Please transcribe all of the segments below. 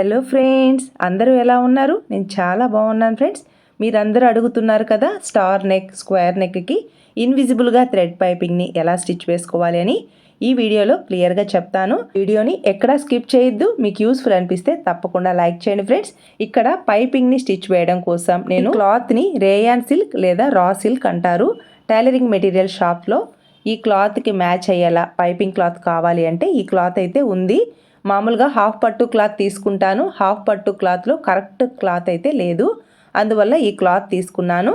Hello friends అందరూ ఎలా ఉన్నారు? నేను చాలా బాగున్నాను ఫ్రెండ్స్ మీరందరూ అడుగుతున్నారు కదా స్టార్ నెక్ స్క్వేర్ నెక్కి ఇన్విజిబుల్గా థ్రెడ్ పైపింగ్ని ఎలా స్టిచ్ వేసుకోవాలి అని. ఈ వీడియోలో క్లియర్గా చెప్తాను. వీడియోని ఎక్కడా స్కిప్ చేయొద్దు. మీకు యూస్ఫుల్ అనిపిస్తే తప్పకుండా లైక్ చేయండి ఫ్రెండ్స్ ఇక్కడ పైపింగ్ని స్టిచ్ వేయడం కోసం నేను క్లాత్ని రేయాన్ సిల్క్ లేదా రా సిల్క్ అంటారు. టైలరింగ్ మెటీరియల్ షాప్లో ఈ క్లాత్కి మ్యాచ్ అయ్యేలా పైపింగ్ క్లాత్ కావాలి అంటే ఈ క్లాత్ అయితే ఉంది. మామూలుగా హాఫ్ పట్టు క్లాత్ తీసుకుంటాను. హాఫ్ పట్టు క్లాత్లో కరెక్ట్ క్లాత్ అయితే లేదు. అందువల్ల ఈ క్లాత్ తీసుకున్నాను.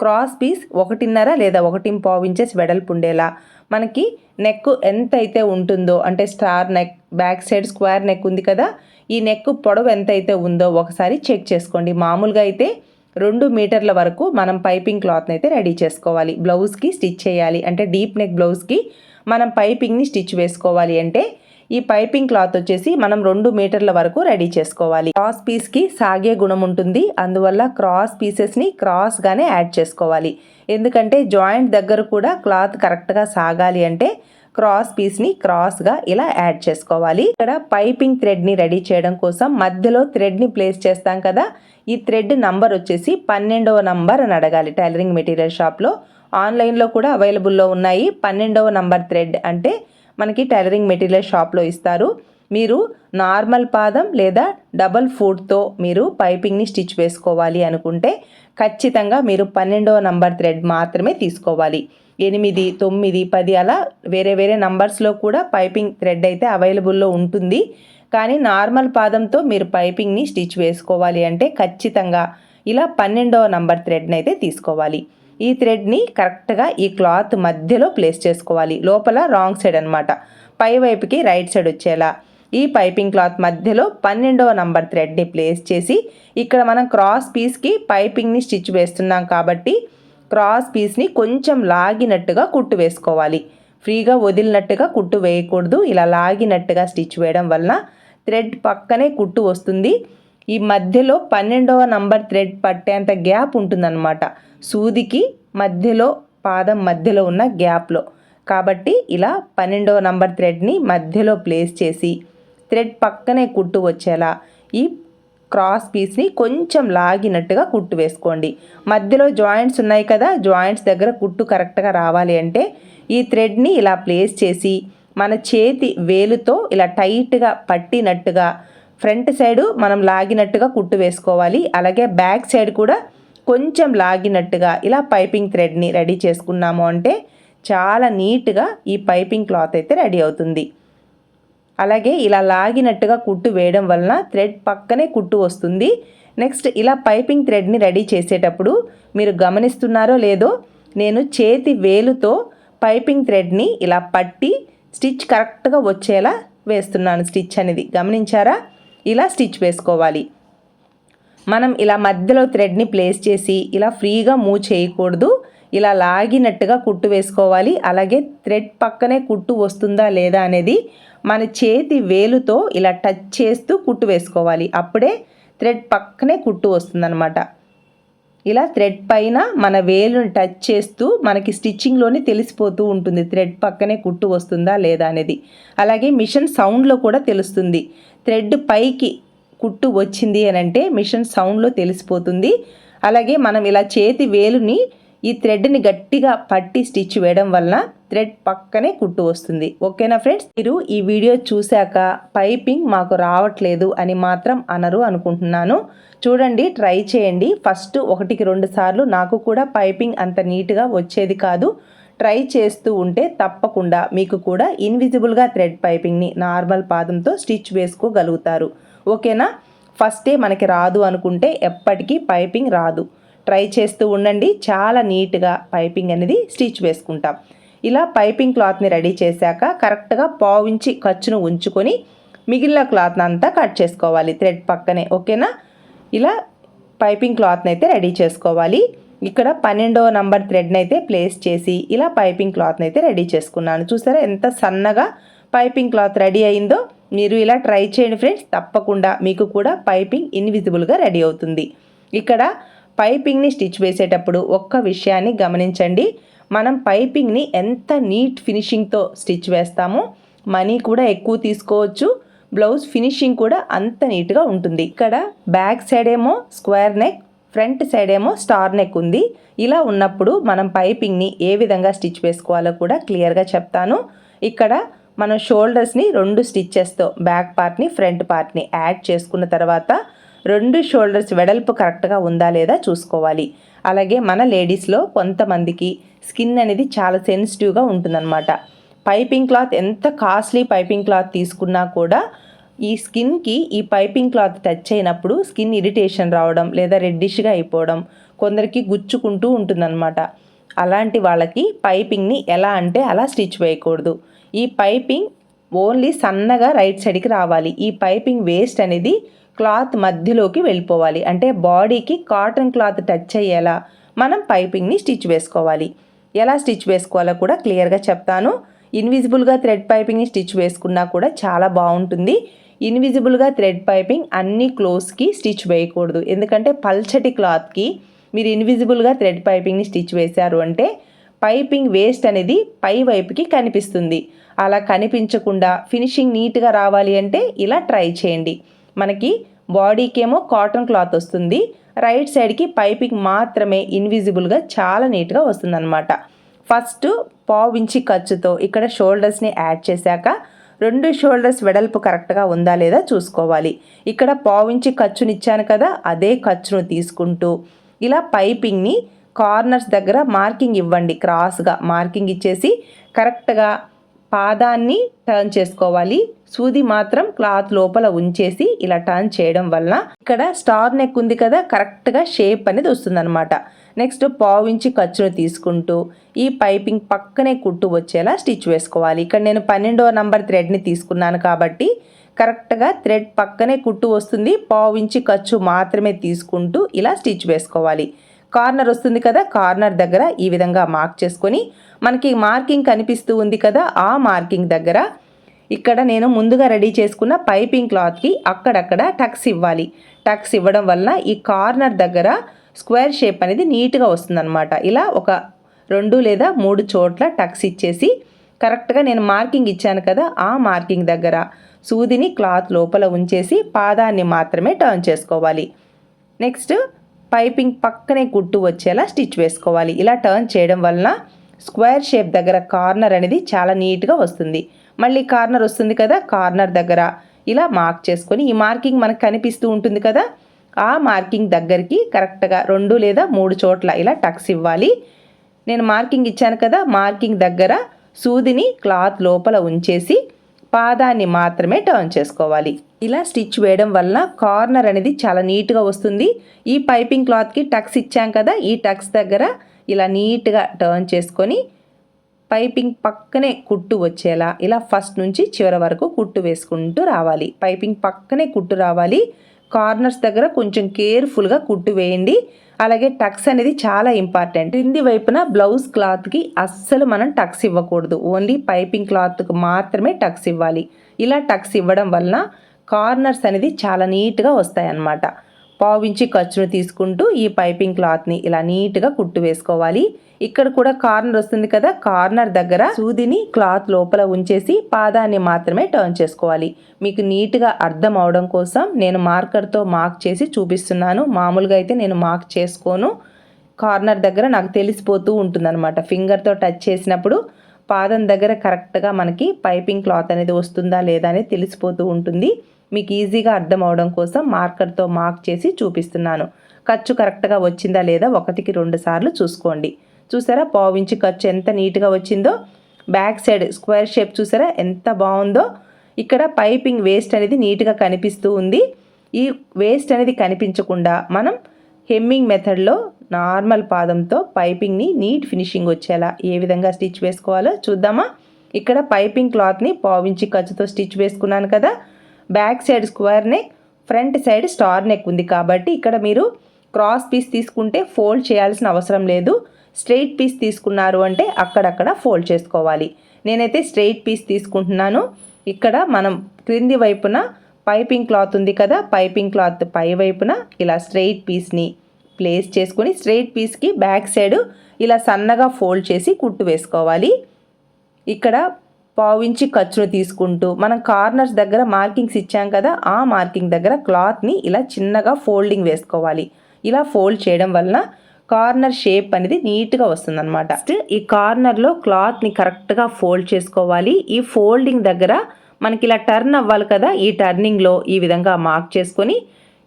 క్రాస్ పీస్ ఒకటిన్నర లేదా ఒకటి పావు ఇంచెస్ వెడల్పు ఉండేలా. మనకి నెక్ ఎంత అయితే ఉంటుందో అంటే star neck back side square neck ఉంది కదా ఈ నెక్ పొడవు ఎంత అయితే ఉందో ఒకసారి చెక్ చేసుకోండి. మామూలుగా అయితే రెండు మీటర్ల వరకు మనం పైపింగ్ క్లాత్ని అయితే రెడీ చేసుకోవాలి. బ్లౌజ్కి స్టిచ్ చేయాలి. అంటే డీప్ నెక్ బ్లౌజ్కి మనం పైపింగ్ని స్టిచ్ వేసుకోవాలి అంటే ఈ పైపింగ్ క్లాత్ వచ్చేసి మనం రెండు మీటర్ల వరకు రెడీ చేసుకోవాలి. క్రాస్ పీస్కి సాగే గుణం ఉంటుంది. అందువల్ల క్రాస్ పీసెస్ని క్రాస్గానే యాడ్ చేసుకోవాలి. ఎందుకంటే జాయింట్ దగ్గర కూడా క్లాత్ కరెక్ట్గా సాగాలి అంటే క్రాస్ పీస్ని క్రాస్గా ఇలా యాడ్ చేసుకోవాలి. ఇక్కడ పైపింగ్ థ్రెడ్ని రెడీ చేయడం కోసం మధ్యలో థ్రెడ్ని ప్లేస్ చేస్తాం కదా. ఈ థ్రెడ్ నంబర్ వచ్చేసి పన్నెండవ నంబర్ అని అడగాలి టైలరింగ్ మెటీరియల్ షాప్లో. ఆన్లైన్లో కూడా అవైలబుల్లో ఉన్నాయి. పన్నెండవ నంబర్ థ్రెడ్ అంటే మనకి టైలరింగ్ మెటీరియల్ షాప్లో ఇస్తారు. మీరు నార్మల్ పాదం లేదా డబల్ ఫుడ్తో మీరు పైపింగ్ని స్టిచ్ వేసుకోవాలి అనుకుంటే ఖచ్చితంగా మీరు పన్నెండవ నంబర్ థ్రెడ్ మాత్రమే తీసుకోవాలి. ఎనిమిది తొమ్మిది పది అలా వేరే వేరే నంబర్స్లో కూడా పైపింగ్ థ్రెడ్ అయితే అవైలబుల్లో ఉంటుంది. కానీ నార్మల్ పాదంతో మీరు పైపింగ్ని స్టిచ్ వేసుకోవాలి అంటే ఖచ్చితంగా ఇలా పన్నెండవ నంబర్ థ్రెడ్ని అయితే తీసుకోవాలి. ఈ థ్రెడ్ని కరెక్ట్గా ఈ క్లాత్ మధ్యలో ప్లేస్ చేసుకోవాలి. లోపల రాంగ్ సైడ్ అనమాట పై వైపుకి రైట్ సైడ్ వచ్చేలా. ఈ పైపింగ్ క్లాత్ మధ్యలో పన్నెండవ నంబర్ థ్రెడ్ని ప్లేస్ చేసి ఇక్కడ మనం క్రాస్ పీస్కి పైపింగ్ని స్టిచ్ వేస్తున్నాం కాబట్టి క్రాస్ పీస్ని కొంచెం లాగినట్టుగా కుట్టు వేసుకోవాలి. ఫ్రీగా వదిలినట్టుగా కుట్టు వేయకూడదు. ఇలా లాగినట్టుగా స్టిచ్ వేయడం వలన థ్రెడ్ పక్కనే కుట్టు వస్తుంది. ఈ మధ్యలో పన్నెండవ నంబర్ థ్రెడ్ పట్టేంత గ్యాప్ ఉంటుందన్నమాట. సూదికి మధ్యలో పాదం మధ్యలో ఉన్న గ్యాప్లో. కాబట్టి ఇలా పన్నెండవ నంబర్ థ్రెడ్ని మధ్యలో ప్లేస్ చేసి థ్రెడ్ పక్కనే కుట్టు వచ్చేలా ఈ క్రాస్ పీస్ని కొంచెం లాగినట్టుగా కుట్టు వేసుకోండి. మధ్యలో జాయింట్స్ ఉన్నాయి కదా జాయింట్స్ దగ్గర కుట్టు కరెక్ట్గా రావాలి అంటే ఈ థ్రెడ్ని ఇలా ప్లేస్ చేసి మన చేతి వేలుతో ఇలా టైట్గా పట్టినట్టుగా ఫ్రంట్ సైడు మనం లాగినట్టుగా కుట్టు వేసుకోవాలి. అలాగే బ్యాక్ సైడ్ కూడా కొంచెం లాగినట్టుగా ఇలా పైపింగ్ థ్రెడ్ని రెడీ చేసుకున్నాము అంటే చాలా నీట్గా ఈ పైపింగ్ క్లాత్ అయితే రెడీ అవుతుంది. అలాగే ఇలా లాగినట్టుగా కుట్టు వేయడం వలన థ్రెడ్ పక్కనే కుట్టు వస్తుంది. నెక్స్ట్ ఇలా పైపింగ్ థ్రెడ్ని రెడీ చేసేటప్పుడు మీరు గమనిస్తున్నారో లేదో నేను చేతి వేలుతో పైపింగ్ థ్రెడ్ని ఇలా పట్టి స్టిచ్ కరెక్ట్గా వచ్చేలా వేస్తున్నాను. స్టిచ్ అనేది గమనించారా? ఇలా స్టిచ్ వేసుకోవాలి. మనం ఇలా మధ్యలో థ్రెడ్ని ప్లేస్ చేసి ఇలా ఫ్రీగా మూవ్ చేయకూడదు. ఇలా లాగినట్టుగా కుట్టు వేసుకోవాలి. అలాగే థ్రెడ్ పక్కనే కుట్టు వస్తుందా లేదా అనేది మన చేతి వేలుతో ఇలా టచ్ చేస్తూ కుట్టు వేసుకోవాలి. అప్పుడే థ్రెడ్ పక్కనే కుట్టు వస్తుందన్నమాట. ఇలా థ్రెడ్ పైన మన వేలుని టచ్ చేస్తూ మనకి స్టిచ్చింగ్లోనే తెలిసిపోతూ ఉంటుంది. థ్రెడ్ పక్కనే కుట్టు వస్తుందా లేదా అనేది. అలాగే మిషన్ సౌండ్లో కూడా తెలుస్తుంది. థ్రెడ్ పైకి కుట్టు వచ్చింది అని అంటే మిషన్ సౌండ్లో తెలిసిపోతుంది. అలాగే మనం ఇలా చేతి వేలుని ఈ థ్రెడ్ని గట్టిగా పట్టి స్టిచ్ వేయడం వలన థ్రెడ్ పక్కనే కుట్టు వస్తుంది. ఓకేనా ఫ్రెండ్స్? మీరు ఈ వీడియో చూశాక పైపింగ్ మాకు రావట్లేదు అని మాత్రం అనరు అనుకుంటున్నాను. చూడండి ట్రై చేయండి. ఫస్ట్ ఒకటికి రెండు సార్లు నాకు కూడా పైపింగ్ అంత నీట్గా వచ్చేది కాదు. ట్రై చేస్తూ ఉంటే తప్పకుండా మీకు కూడా ఇన్విజిబుల్గా థ్రెడ్ పైపింగ్ని నార్మల్ పాదంతో స్టిచ్ వేసుకోగలుగుతారు. ఓకేనా? ఫస్టే మనకి రాదు అనుకుంటే ఎప్పటికీ పైపింగ్ రాదు. ట్రై చేస్తూ ఉండండి. చాలా నీట్గా పైపింగ్ అనేది స్టిచ్ వేసుకుంటాం. ఇలా పైపింగ్ క్లాత్ని రెడీ చేశాక కరెక్ట్గా పావించి ఖర్చును ఉంచుకొని మిగిలిన క్లాత్ని అంతా కట్ చేసుకోవాలి థ్రెడ్ పక్కనే. ఓకేనా? ఇలా పైపింగ్ క్లాత్ని అయితే రెడీ చేసుకోవాలి. ఇక్కడ పన్నెండవ నంబర్ థ్రెడ్ని అయితే ప్లేస్ చేసి ఇలా పైపింగ్ క్లాత్ని అయితే రెడీ చేసుకున్నాను. చూసారా ఎంత సన్నగా పైపింగ్ క్లాత్ రెడీ అయిందో? మీరు ఇలా ట్రై చేయండి ఫ్రెండ్స్. తప్పకుండా మీకు కూడా పైపింగ్ ఇన్విజిబుల్గా రెడీ అవుతుంది. ఇక్కడ పైపింగ్ని స్టిచ్ వేసేటప్పుడు ఒక్క విషయాన్ని గమనించండి. మనం పైపింగ్ని ఎంత నీట్ ఫినిషింగ్తో స్టిచ్ వేస్తామో మనీ కూడా ఎక్కువ తీసుకోవచ్చు. బ్లౌజ్ ఫినిషింగ్ కూడా అంత నీట్గా ఉంటుంది. ఇక్కడ బ్యాక్ సైడ్ ఏమో స్క్వేర్ నెక్ ఫ్రంట్ సైడ్ ఏమో స్టార్ నెక్ ఉంది. ఇలా ఉన్నప్పుడు మనం పైపింగ్ని ఏ విధంగా స్టిచ్ వేసుకోవాలో కూడా క్లియర్గా చెప్తాను. ఇక్కడ మనం షోల్డర్స్ని రెండు స్టిచ్చెస్తో బ్యాక్ పార్ట్ని ఫ్రంట్ పార్ట్ని యాడ్ చేసుకున్న తర్వాత రెండు షోల్డర్స్ వెడల్పు కరెక్ట్గా ఉందా లేదా చూసుకోవాలి. అలాగే మన లేడీస్లో కొంతమందికి స్కిన్ అనేది చాలా సెన్సిటివ్గా ఉంటుందన్నమాట. పైపింగ్ క్లాత్ ఎంత కాస్ట్లీ పైపింగ్ క్లాత్ తీసుకున్నా కూడా ఈ స్కిన్కి ఈ పైపింగ్ క్లాత్ టచ్ అయినప్పుడు స్కిన్ ఇరిటేషన్ రావడం లేదా రెడ్డిష్గా అయిపోవడం కొందరికి గుచ్చుకుంటూ ఉంటుందన్నమాట. అలాంటి వాళ్ళకి పైపింగ్ని ఎలా అంటే అలా స్టిచ్ వేయకూడదు. ఈ పైపింగ్ ఓన్లీ సన్నగా రైట్ సైడ్కి రావాలి. ఈ పైపింగ్ వేస్ట్ అనేది క్లాత్ మధ్యలోకి వెళ్ళిపోవాలి. అంటే బాడీకి కాటన్ క్లాత్ టచ్ అయ్యేలా మనం పైపింగ్ని స్టిచ్ వేసుకోవాలి. ఎలా స్టిచ్ వేసుకోవాలో కూడా క్లియర్గా చెప్తాను. ఇన్విజిబుల్గా థ్రెడ్ పైపింగ్ని స్టిచ్ వేసుకున్నా కూడా చాలా బాగుంటుంది. ఇన్విజిబుల్గా థ్రెడ్ పైపింగ్ అన్ని క్లోజ్కి స్టిచ్ వేయకూడదు. ఎందుకంటే పల్చటి క్లాత్కి మీరు ఇన్విజిబుల్గా థ్రెడ్ పైపింగ్ని స్టిచ్ వేశారు అంటే పైపింగ్ వేస్ట్ అనేది పై వైపుకి కనిపిస్తుంది. అలా కనిపించకుండా ఫినిషింగ్ నీట్గా రావాలి అంటే ఇలా ట్రై చేయండి. మనకి బాడీకేమో కాటన్ క్లాత్ వస్తుంది. రైట్ సైడ్కి పైపింగ్ మాత్రమే ఇన్విజిబుల్గా చాలా నీట్గా వస్తుందన్నమాట. ఫస్ట్ పావించి ఖర్చుతో ఇక్కడ షోల్డర్స్ని యాడ్ చేశాక రెండు షోల్డర్స్ వెడల్పు కరెక్ట్గా ఉందా లేదా చూసుకోవాలి. ఇక్కడ పావించి ఖర్చునిచ్చాను కదా అదే ఖర్చును తీసుకుంటూ ఇలా పైపింగ్ని కార్నర్స్ దగ్గర మార్కింగ్ ఇవ్వండి క్రాస్గా మార్కింగ్ ఇచ్చేసి కరెక్ట్గా పాదాన్ని టర్న్ చేసుకోవాలి. సూది మాత్రం క్లాత్ లోపల ఉంచేసి ఇలా టర్న్ చేయడం వల్ల ఇక్కడ స్టార్ నెక్ ఉంది కదా కరెక్ట్గా షేప్ అనేది వస్తుందన్నమాట. నెక్స్ట్ పావించి ఖర్చును తీసుకుంటూ ఈ పైపింగ్ పక్కనే కుట్టు వచ్చేలా స్టిచ్ వేసుకోవాలి. ఇక్కడ నేను పన్నెండవ నంబర్ థ్రెడ్ని తీసుకున్నాను కాబట్టి కరెక్ట్గా థ్రెడ్ పక్కనే కుట్టు వస్తుంది. పావించి ఖర్చు మాత్రమే తీసుకుంటూ ఇలా స్టిచ్ వేసుకోవాలి. కార్నర్ వస్తుంది కదా కార్నర్ దగ్గర ఈ విధంగా మార్క్ చేసుకొని మనకి మార్కింగ్ కనిపిస్తూ ఉంది కదా ఆ మార్కింగ్ దగ్గర ఇక్కడ నేను ముందుగా రెడీ చేసుకున్న పైపింగ్ క్లాత్కి అక్కడక్కడ టక్స్ ఇవ్వాలి. టక్స్ ఇవ్వడం వలన ఈ కార్నర్ దగ్గర స్క్వేర్ షేప్ అనేది నీట్గా వస్తుందన్నమాట. ఇలా ఒక రెండు లేదా మూడు చోట్ల టక్స్ ఇచ్చేసి కరెక్ట్గా నేను మార్కింగ్ ఇచ్చాను కదా ఆ మార్కింగ్ దగ్గర సూదిని క్లాత్ లోపల ఉంచేసి పాదాన్ని మాత్రమే టర్న్ చేసుకోవాలి. నెక్స్ట్ పైపింగ్ పక్కనే కుట్టు వచ్చేలా స్టిచ్ వేసుకోవాలి. ఇలా టర్న్ చేయడం వలన స్క్వేర్ షేప్ దగ్గర కార్నర్ అనేది చాలా నీట్గా వస్తుంది. మళ్ళీ కార్నర్ వస్తుంది కదా కార్నర్ దగ్గర ఇలా మార్క్ చేసుకొని ఈ మార్కింగ్ మనకు కనిపిస్తూ ఉంటుంది కదా ఆ మార్కింగ్ దగ్గరికి కరెక్ట్గా రెండు లేదా మూడు చోట్ల ఇలా టక్స్ ఇవ్వాలి. నేను మార్కింగ్ ఇచ్చాను కదా మార్కింగ్ దగ్గర సూదిని క్లాత్ లోపల ఉంచేసి పాదాన్ని మాత్రమే టర్న్ చేసుకోవాలి. ఇలా స్టిచ్ వేయడం వలన కార్నర్ అనేది చాలా నీట్గా వస్తుంది. ఈ పైపింగ్ క్లాత్కి టక్స్ ఇచ్చాం కదా ఈ టక్స్ దగ్గర ఇలా నీట్గా టర్న్ చేసుకొని పైపింగ్ పక్కనే కుట్టు వచ్చేలా ఇలా ఫస్ట్ నుంచి చివరి వరకు కుట్టు వేసుకుంటూ రావాలి. పైపింగ్ పక్కనే కుట్టు రావాలి. కార్నర్స్ దగ్గర కొంచెం కేర్ఫుల్గా కుట్టు వేయండి. అలాగే టక్స్ అనేది చాలా ఇంపార్టెంట్. క్రింది వైపున బ్లౌజ్ క్లాత్కి అస్సలు మనం టక్స్ ఇవ్వకూడదు. ఓన్లీ పైపింగ్ క్లాత్కి మాత్రమే టక్స్ ఇవ్వాలి. ఇలా టక్స్ ఇవ్వడం వలన కార్నర్స్ అనేది చాలా నీట్గా వస్తాయన్నమాట. పావించి ఖర్చును తీసుకుంటూ ఈ పైపింగ్ క్లాత్ని ఇలా నీట్గా కుట్టు వేసుకోవాలి. ఇక్కడ కూడా కార్నర్ వస్తుంది కదా కార్నర్ దగ్గర సూదిని క్లాత్ లోపల ఉంచేసి పాదాన్ని మాత్రమే టర్న్ చేసుకోవాలి. మీకు నీట్గా అర్థం అవడం కోసం నేను మార్కర్తో మార్క్ చేసి చూపిస్తున్నాను. మామూలుగా అయితే నేను మార్క్ చేసుకోను. కార్నర్ దగ్గర నాకు తెలిసిపోతూ ఉంటుందన్నమాట. ఫింగర్తో టచ్ చేసినప్పుడు పాదం దగ్గర కరెక్ట్గా మనకి పైపింగ్ క్లాత్ అనేది వస్తుందా లేదా అనేది తెలిసిపోతూ ఉంటుంది. మీకు ఈజీగా అర్థం అవడం కోసం మార్కర్తో మార్క్ చేసి చూపిస్తున్నాను. ఖర్చు కరెక్ట్గా వచ్చిందా లేదా ఒకటికి రెండు సార్లు చూసుకోండి. చూసారా? పావించి ఖర్చు ఎంత నీట్గా వచ్చిందో? బ్యాక్ సైడ్ స్క్వేర్ షేప్ చూసారా? ఎంత బాగుందో? ఇక్కడ పైపింగ్ వేస్ట్ అనేది నీట్గా కనిపిస్తూ ఉంది. ఈ వేస్ట్ అనేది కనిపించకుండా మనం హెమ్మింగ్ మెథడ్లో నార్మల్ పాదంతో పైపింగ్ని నీట్ ఫినిషింగ్ వచ్చేలా ఏ విధంగా స్టిచ్ వేసుకోవాలో చూద్దామా? ఇక్కడ పైపింగ్ క్లాత్ని పావించి ఖర్చుతో స్టిచ్ వేసుకున్నాను కదా? Back side square neck front side star neck ఉంది. కాబట్టి ఇక్కడ మీరు క్రాస్ పీస్ తీసుకుంటే ఫోల్డ్ చేయాల్సిన అవసరం లేదు. స్ట్రెయిట్ పీస్ తీసుకున్నారు అంటే అక్కడక్కడ ఫోల్డ్ చేసుకోవాలి. నేనైతే స్ట్రెయిట్ పీస్ తీసుకుంటున్నాను. ఇక్కడ మనం క్రింది వైపున పైపింగ్ క్లాత్ ఉంది కదా పైపింగ్ క్లాత్ పై వైపున ఇలా స్ట్రెయిట్ పీస్ని ప్లేస్ చేసుకొని స్ట్రెయిట్ పీస్కి బ్యాక్ సైడ్ ఇలా సన్నగా ఫోల్డ్ చేసి కుట్టు వేసుకోవాలి. ఇక్కడ పావించి ఖర్చును తీసుకుంటూ మనం కార్నర్స్ దగ్గర మార్కింగ్స్ ఇచ్చాం కదా ఆ మార్కింగ్ దగ్గర క్లాత్ని ఇలా చిన్నగా ఫోల్డింగ్ వేసుకోవాలి. ఇలా ఫోల్డ్ చేయడం వలన కార్నర్ షేప్ అనేది నీట్గా వస్తుంది అనమాట ఈ కార్నర్లో క్లాత్ని కరెక్ట్గా ఫోల్డ్ చేసుకోవాలి. ఈ ఫోల్డింగ్ దగ్గర మనకి ఇలా టర్న్ అవ్వాలి కదా ఈ టర్నింగ్లో ఈ విధంగా మార్క్ చేసుకొని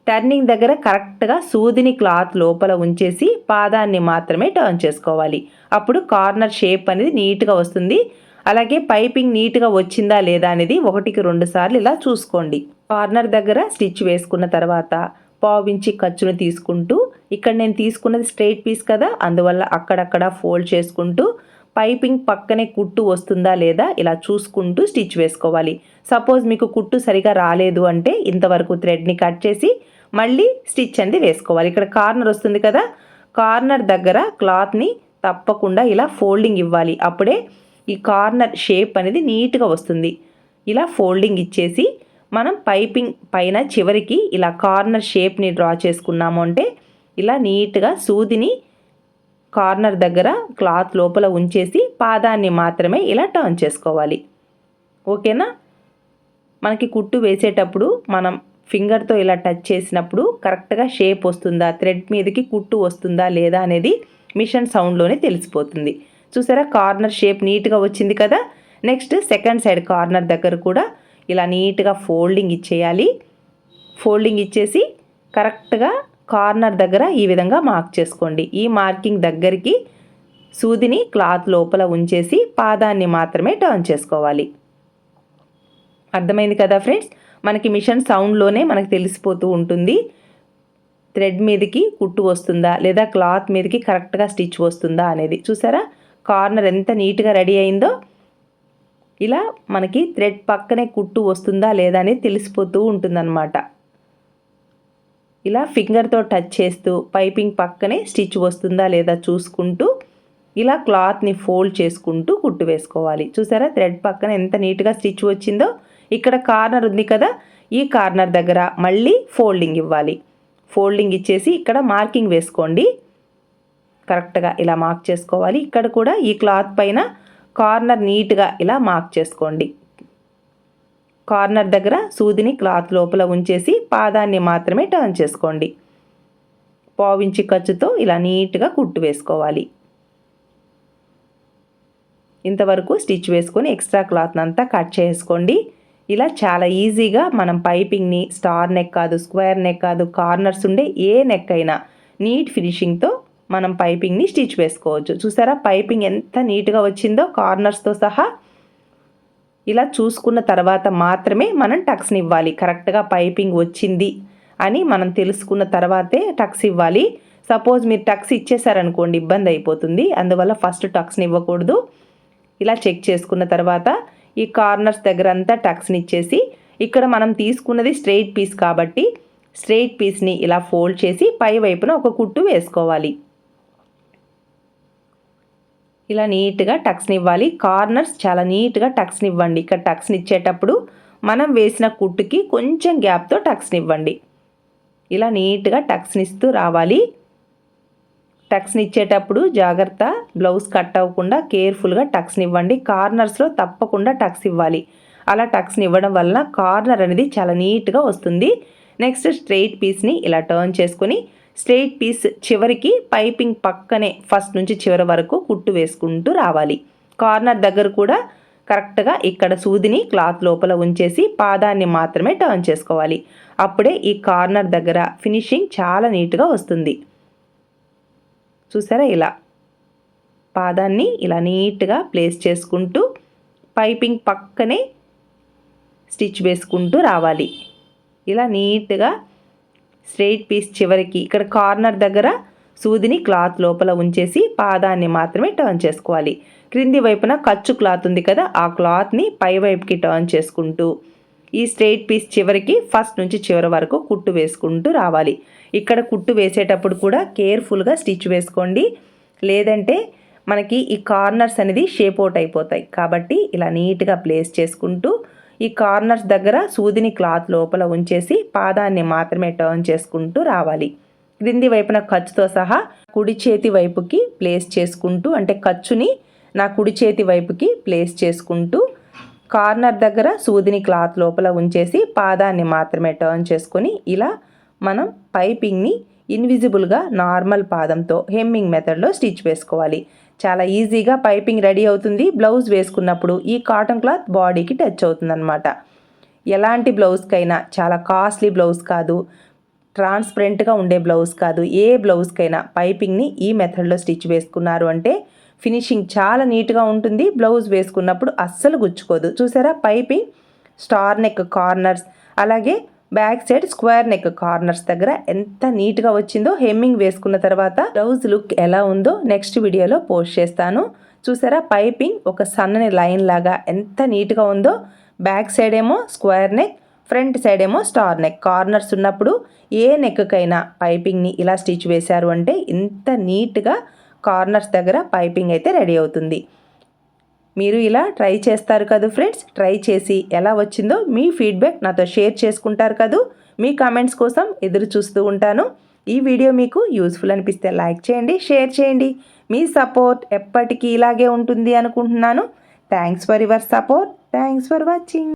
టర్నింగ్ దగ్గర కరెక్ట్గా సూదిని క్లాత్ లోపల ఉంచేసి పాదాన్ని మాత్రమే టర్న్ చేసుకోవాలి. అప్పుడు కార్నర్ షేప్ అనేది నీట్గా వస్తుంది. అలాగే పైపింగ్ నీట్గా వచ్చిందా లేదా అనేది ఒకటికి రెండు సార్లు ఇలా చూసుకోండి. కార్నర్ దగ్గర స్టిచ్ వేసుకున్న తర్వాత పావించి ఖర్చును తీసుకుంటూ ఇక్కడ నేను తీసుకున్నది స్ట్రైట్ పీస్ కదా అందువల్ల అక్కడక్కడ ఫోల్డ్ చేసుకుంటూ పైపింగ్ పక్కనే కుట్టు వస్తుందా లేదా ఇలా చూసుకుంటూ స్టిచ్ వేసుకోవాలి. సపోజ్ మీకు కుట్టు సరిగా రాలేదు అంటే ఇంతవరకు థ్రెడ్ని కట్ చేసి మళ్ళీ స్టిచ్ అనేది వేసుకోవాలి. ఇక్కడ కార్నర్ వస్తుంది కదా కార్నర్ దగ్గర క్లాత్ని తప్పకుండా ఇలా ఫోల్డింగ్ ఇవ్వాలి. అప్పుడే ఈ కార్నర్ షేప్ అనేది నీట్గా వస్తుంది. ఇలా ఫోల్డింగ్ ఇచ్చేసి మనం పైపింగ్ పైన చివరికి ఇలా కార్నర్ షేప్ని డ్రా చేసుకున్నాము అంటే ఇలా నీట్గా సూదిని కార్నర్ దగ్గర క్లాత్ లోపల ఉంచేసి పాదాన్ని మాత్రమే ఇలా టర్న్ చేసుకోవాలి. ఓకేనా? మనకి కుట్టు వేసేటప్పుడు మనం ఫింగర్తో ఇలా టచ్ చేసినప్పుడు కరెక్ట్గా షేప్ వస్తుందా? థ్రెడ్ మీదకి కుట్టు వస్తుందా లేదా అనేది మిషన్ సౌండ్లోనే తెలిసిపోతుంది. చూసారా? కార్నర్ షేప్ నీట్గా వచ్చింది కదా? నెక్స్ట్ సెకండ్ సైడ్ కార్నర్ దగ్గర కూడా ఇలా నీట్గా ఫోల్డింగ్ ఇచ్చేయాలి. ఫోల్డింగ్ ఇచ్చేసి కరెక్ట్గా కార్నర్ దగ్గర ఈ విధంగా మార్క్ చేసుకోండి. ఈ మార్కింగ్ దగ్గరికి సూదిని క్లాత్ లోపల ఉంచేసి పాదాన్ని మాత్రమే టర్న్ చేసుకోవాలి. అర్థమైంది కదా ఫ్రెండ్స్? మనకి మిషన్ సౌండ్లోనే మనకు తెలిసిపోతూ ఉంటుంది. థ్రెడ్ మీదకి కుట్టు వస్తుందా? లేదా క్లాత్ మీదకి కరెక్ట్గా స్టిచ్ వస్తుందా అనేది. చూసారా? కార్నర్ ఎంత నీట్గా రెడీ అయిందో ఇలా మనకి థ్రెడ్ పక్కనే కుట్టు వస్తుందా లేదా అనేది తెలిసిపోతూ ఉంటుందన్నమాట. ఇలా ఫింగర్తో టచ్ చేస్తూ పైపింగ్ పక్కనే స్టిచ్ వస్తుందా లేదా చూసుకుంటూ ఇలా క్లాత్ని ఫోల్డ్ చేసుకుంటూ కుట్టు వేసుకోవాలి. చూసారా? థ్రెడ్ పక్కన ఎంత నీట్గా స్టిచ్ వచ్చిందో ఇక్కడ కార్నర్ ఉంది కదా? ఈ కార్నర్ దగ్గర మళ్ళీ ఫోల్డింగ్ ఇవ్వాలి. ఫోల్డింగ్ ఇచ్చేసి ఇక్కడ మార్కింగ్ వేసుకోండి. కరెక్ట్గా ఇలా మార్క్ చేసుకోవాలి. ఇక్కడ కూడా ఈ క్లాత్ పైన కార్నర్ నీట్గా ఇలా మార్క్ చేసుకోండి. కార్నర్ దగ్గర సూదిని క్లాత్ లోపల ఉంచేసి పాదాన్ని మాత్రమే టర్న్ చేసుకోండి. పావించి ఖర్చుతో ఇలా నీట్గా కుట్టు వేసుకోవాలి. ఇంతవరకు స్టిచ్ వేసుకొని ఎక్స్ట్రా క్లాత్ అంతా కట్ చేసుకోండి. ఇలా చాలా ఈజీగా మనం పైపింగ్ని స్టార్ నెక్ కాదు స్క్వేర్ నెక్ కాదు కార్నర్స్ ఉండే ఏ నెక్ అయినా నీట్ ఫినిషింగ్తో మనం పైపింగ్ని స్టిచ్ వేసుకోవచ్చు. చూసారా? పైపింగ్ ఎంత నీట్గా వచ్చిందో కార్నర్స్తో సహా ఇలా చూసుకున్న తర్వాత మాత్రమే మనం టక్స్ని ఇవ్వాలి. కరెక్ట్గా పైపింగ్ వచ్చింది అని మనం తెలుసుకున్న తర్వాతే టక్స్ ఇవ్వాలి. సపోజ్ మీరు టక్స్ ఇచ్చేసారనుకోండి ఇబ్బంది అయిపోతుంది. అందువల్ల ఫస్ట్ టక్స్ని ఇవ్వకూడదు. ఇలా చెక్ చేసుకున్న తర్వాత ఈ కార్నర్స్ దగ్గర అంతా టక్స్ని ఇచ్చేసి ఇక్కడ మనం తీసుకున్నది స్ట్రెయిట్ పీస్ కాబట్టి స్ట్రెయిట్ పీస్ని ఇలా ఫోల్డ్ చేసి పై వైపున ఒక కుట్టు వేసుకోవాలి. ఇలా నీట్గా టక్స్ని ఇవ్వాలి కార్నర్స్ చాలా నీట్గా టక్స్ని ఇవ్వండి ఇక్కడ టక్స్ని ఇచ్చేటప్పుడు మనం వేసిన కుట్టుకి కొంచెం గ్యాప్తో టక్స్ని ఇవ్వండి ఇలా నీట్గా టక్స్ని ఇస్తూ రావాలి. టక్స్ని ఇచ్చేటప్పుడు జాగ్రత్త బ్లౌజ్ కట్ అవ్వకుండా కేర్ఫుల్గా టక్స్ని ఇవ్వండి కార్నర్స్లో తప్పకుండా టక్స్ ఇవ్వాలి అలా టక్స్ని ఇవ్వడం వలన కార్నర్ అనేది చాలా నీట్గా వస్తుంది. నెక్స్ట్ స్ట్రెయిట్ పీస్ని ఇలా టర్న్ చేసుకొని స్ట్రెయిట్ పీస్ చివరికి పైపింగ్ పక్కనే ఫస్ట్ నుంచి చివరి వరకు కుట్టు వేసుకుంటూ రావాలి. కార్నర్ దగ్గర కూడా కరెక్ట్గా ఇక్కడ సూదిని క్లాత్ లోపల ఉంచేసి పాదాన్ని మాత్రమే టర్న్ చేసుకోవాలి. అప్పుడే ఈ కార్నర్ దగ్గర ఫినిషింగ్ చాలా నీట్గా వస్తుంది. చూసారా ఇలా? పాదాన్ని ఇలా నీట్గా ప్లేస్ చేసుకుంటూ పైపింగ్ పక్కనే స్టిచ్ వేసుకుంటూ రావాలి. ఇలా నీట్గా స్ట్రెయిట్ పీస్ చివరికి ఇక్కడ కార్నర్ దగ్గర సూదిని క్లాత్ లోపల ఉంచేసి పాదాన్ని మాత్రమే టర్న్ చేసుకోవాలి. క్రింది వైపున ఖర్చు క్లాత్ ఉంది కదా ఆ క్లాత్ని పై వైపుకి టర్న్ చేసుకుంటూ ఈ స్ట్రెయిట్ పీస్ చివరికి ఫస్ట్ నుంచి చివరి వరకు కుట్టు వేసుకుంటూ రావాలి. ఇక్కడ కుట్టు వేసేటప్పుడు కూడా కేర్ఫుల్గా స్టిచ్ వేసుకోండి. లేదంటే మనకి ఈ కార్నర్స్ అనేది షేప్ అవుట్ అయిపోతాయి. కాబట్టి ఇలా నీట్గా ప్లేస్ చేసుకుంటూ ఈ కార్నర్స్ దగ్గర సూదిని క్లాత్ లోపల ఉంచేసి పాదాన్ని మాత్రమే టర్న్ చేసుకుంటూ రావాలి. క్రింది వైపున ఖర్చుతో సహా కుడి చేతి వైపుకి ప్లేస్ చేసుకుంటూ అంటే ఖర్చుని నా కుడి చేతి వైపుకి ప్లేస్ చేసుకుంటూ కార్నర్ దగ్గర సూదిని క్లాత్ లోపల ఉంచేసి పాదాన్ని మాత్రమే టర్న్ చేసుకొని ఇలా మనం పైపింగ్ని ఇన్విజిబుల్గా నార్మల్ పాదంతో హెమ్మింగ్ మెథడ్లో స్టిచ్ వేసుకోవాలి. చాలా ఈజీగా పైపింగ్ రెడీ అవుతుంది. బ్లౌజ్ వేసుకున్నప్పుడు ఈ కాటన్ క్లాత్ బాడీకి టచ్ అవుతుందన్నమాట. ఎలాంటి బ్లౌజ్కైనా చాలా కాస్ట్లీ బ్లౌజ్ కాదు ట్రాన్స్పరెంట్గా ఉండే బ్లౌజ్ కాదు ఏ బ్లౌజ్కైనా పైపింగ్ని ఈ మెథడ్లో స్టిచ్ వేసుకున్నారు అంటే ఫినిషింగ్ చాలా నీట్గా ఉంటుంది. బ్లౌజ్ వేసుకున్నప్పుడు అస్సలు గుచ్చుకోదు. చూసారా? పైపింగ్ స్టార్ నెక్ కార్నర్స్ అలాగే back side square neck corners దగ్గర ఎంత నీట్గా వచ్చిందో హెమ్మింగ్ వేసుకున్న తర్వాత బ్లౌజ్ లుక్ ఎలా ఉందో నెక్స్ట్ వీడియోలో పోస్ట్ చేస్తాను. చూసారా? పైపింగ్ ఒక సన్నని లైన్ లాగా ఎంత నీట్గా ఉందో. బ్యాక్ సైడ్ ఏమో స్క్వేర్ నెక్ ఫ్రంట్ సైడ్ ఏమో స్టార్ నెక్. కార్నర్స్ ఉన్నప్పుడు ఏ నెక్కైనా పైపింగ్ని ఇలా స్టిచ్ వేశారు అంటే ఇంత నీట్గా కార్నర్స్ దగ్గర పైపింగ్ అయితే రెడీ అవుతుంది. మీరు ఇలా ట్రై చేస్తారు కదా ఫ్రెండ్స్? ట్రై చేసి ఎలా వచ్చిందో మీ ఫీడ్బ్యాక్ నాతో షేర్ చేసుకుంటారు కదూ. మీ కామెంట్స్ కోసం ఎదురు చూస్తూ ఉంటాను. ఈ వీడియో మీకు యూస్ఫుల్ అనిపిస్తే లైక్ చేయండి షేర్ చేయండి. మీ సపోర్ట్ ఎప్పటికీ ఇలాగే ఉంటుంది అనుకుంటున్నాను. Thanks for your support. Thanks for watching.